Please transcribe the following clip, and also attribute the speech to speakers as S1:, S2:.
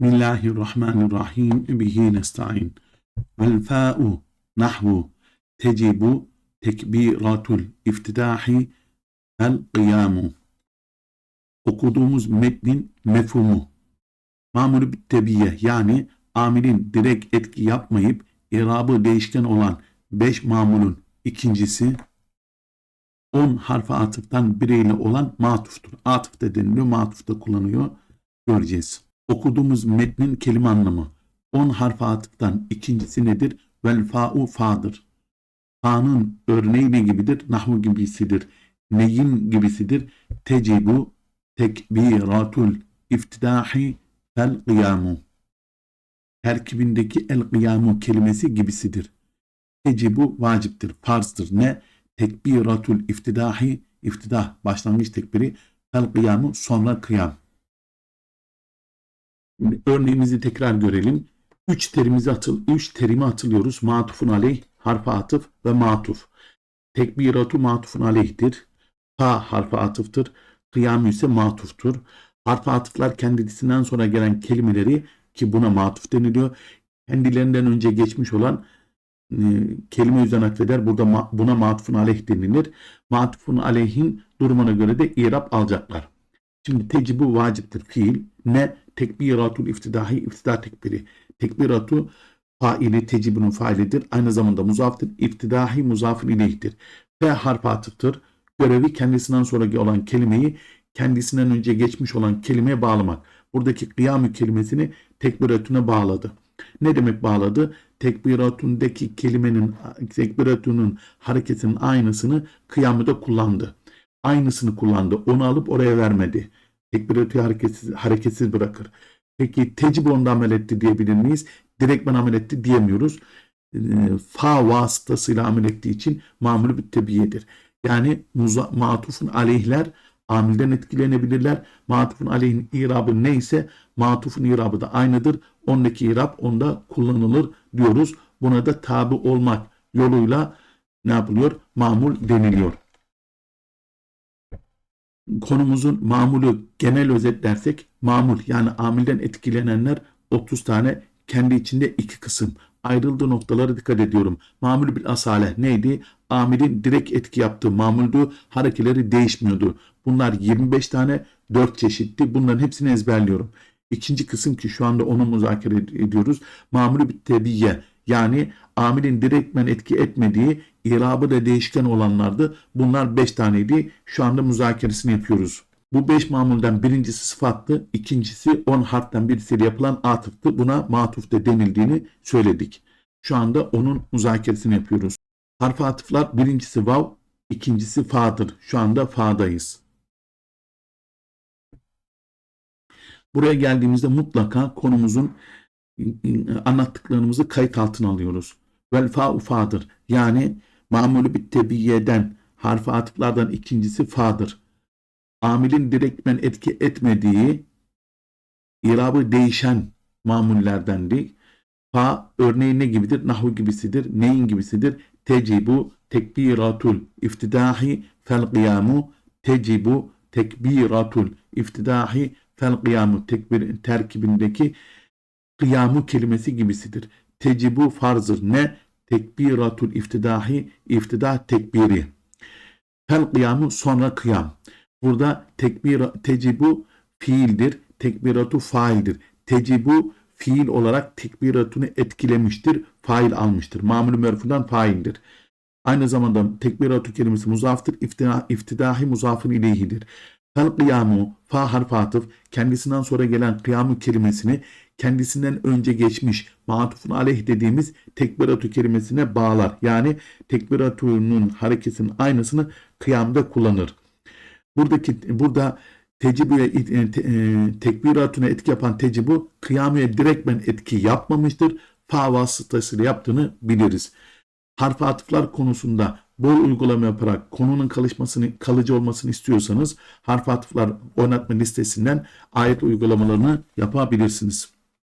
S1: Bismillahirrahmanirrahim. Bihi nesta'in. Vel fa'u nahvu tecibu tekbiratul iftidahi el kıyamu. Okuduğumuz metnin mefhumu. Mamuru bittebiye yani amilin direkt etki yapmayıp irabı değişken olan 5 mamulun ikincisi 10 harfi atıftan bireyle olan matuftur. Atıf da deniliyor, matuf da kullanıyor. Göreceğiz. Okuduğumuz metnin kelime anlamı. 10 harfi atıftan ikincisi nedir? Vel fa'u fa'dır. Fa'nın örneği ne gibidir? Nahvu gibisidir. Neyin gibisidir? Tecibu tekbiratul iftidahi fel kıyamu. Terkibindeki el kıyamu kelimesi gibisidir. Tecibu vaciptir, farzdır. Ne? Tekbiratul iftidahi, iftidah başlangıç tekbiri, fel kıyamu sonra kıyam. Örneğimizi tekrar görelim. Üç terimizi atıl, üç terimi atılıyoruz. Matufun aleyh, harfa atıf ve matuf. Tekbiratu matufun aleyhtir. Ta harfa atıftır. Kıyam ise matuftur. Harfa atıflar kendisinden sonra gelen kelimeleri ki buna matuf deniliyor. Kendilerinden önce geçmiş olan e, kelime üzerine atfeder. Burada ma, buna matufun aleyh denilir. Matufun aleyhin durumuna göre de irap alacaklar. Şimdi tecibu vaciptir fiil. Ne? Tekbiratul iftidahi iftida tekbiri. Tekbiratu faili tecibunun failidir. Aynı zamanda muzaftır. İftidahi muzafın ileyhtir. F harf atıftır. Görevi kendisinden sonraki olan kelimeyi kendisinden önce geçmiş olan kelimeye bağlamak. Buradaki kıyamü kelimesini tekbiratüne bağladı. Ne demek bağladı? Tekbiratundaki kelimenin tekbiratunun hareketinin aynısını kıyamüde kullandı. Aynısını kullandı. Onu alıp oraya vermedi. Tekbiratü hareketsiz, hareketsiz bırakır. Peki tecib onda amel etti diyebilir miyiz? Direktmen amel etti diyemiyoruz. E, fa vasıtasıyla amel ettiği için mamulü bir tebiyedir. Yani matufun aleyhler amilden etkilenebilirler. Matufun aleyhin irabı neyse matufun irabı da aynıdır. Ondaki irab onda kullanılır diyoruz. Buna da tabi olmak yoluyla ne yapılıyor? Mamul deniliyor. Konumuzun mamulü genel özetlersek mamul yani amilden etkilenenler 30 tane kendi içinde iki kısım. Ayrıldığı noktalara dikkat ediyorum. Mamul bil asale neydi? Amilin direkt etki yaptığı mamuldü. Harekeleri değişmiyordu. Bunlar 25 tane 4 çeşitti. Bunların hepsini ezberliyorum. İkinci kısım ki şu anda onu muzakere ediyoruz. Mamulü bir tebiye yani amilin direktmen etki etmediği irabı da değişken olanlardı. Bunlar 5 taneydi. Şu anda müzakeresini yapıyoruz. Bu 5 mamulden birincisi sıfattı, ikincisi 10 harften birisiyle yapılan atıftı. Buna matuf da denildiğini söyledik. Şu anda onun müzakeresini yapıyoruz. Harf atıflar birincisi vav, ikincisi fa'dır. Şu anda fa'dayız. Buraya geldiğimizde mutlaka konumuzun anlattıklarımızı kayıt altına alıyoruz. Vel fa'u fa'dır. Yani mamulü bit tebiyeden harf atıflardan ikincisi fa'dır. Amilin direktmen etki etmediği irabı değişen mamullerdendi. Fa örneği ne gibidir? Nahu gibisidir. Neyin gibisidir? Tecibu tekbiratul iftidahi fel kıyamu tecibu tekbiratul iftidahi fel kıyamu tekbir terkibindeki kıyamu kelimesi gibisidir. Tecibu farzır. Ne? Tekbiratul iftidahi iftida tekbiri. Fel kıyamu sonra kıyam. Burada tekbir tecibu fiildir. Tekbiratu faildir. Tecibu fiil olarak tekbiratını etkilemiştir. Fail almıştır. Mamul merfudan faildir. Aynı zamanda tekbiratu kelimesi muzaftır. İftida, iftidahi muzafın ileyhidir. Fel kıyamu fa harf atıf kendisinden sonra gelen kıyamu kelimesini kendisinden önce geçmiş matufun aleyh dediğimiz tekbiratu kelimesine bağlar. Yani tekbiratunun hareketinin aynısını kıyamda kullanır. Buradaki burada tecibüye e, te, e, tekbiratuna etki yapan tecibu kıyameye direktmen etki yapmamıştır. Fa vasıtasıyla yaptığını biliriz. Harf atıflar konusunda bol uygulama yaparak konunun kalışmasını, kalıcı olmasını istiyorsanız harf atıflar oynatma listesinden ayet uygulamalarını yapabilirsiniz.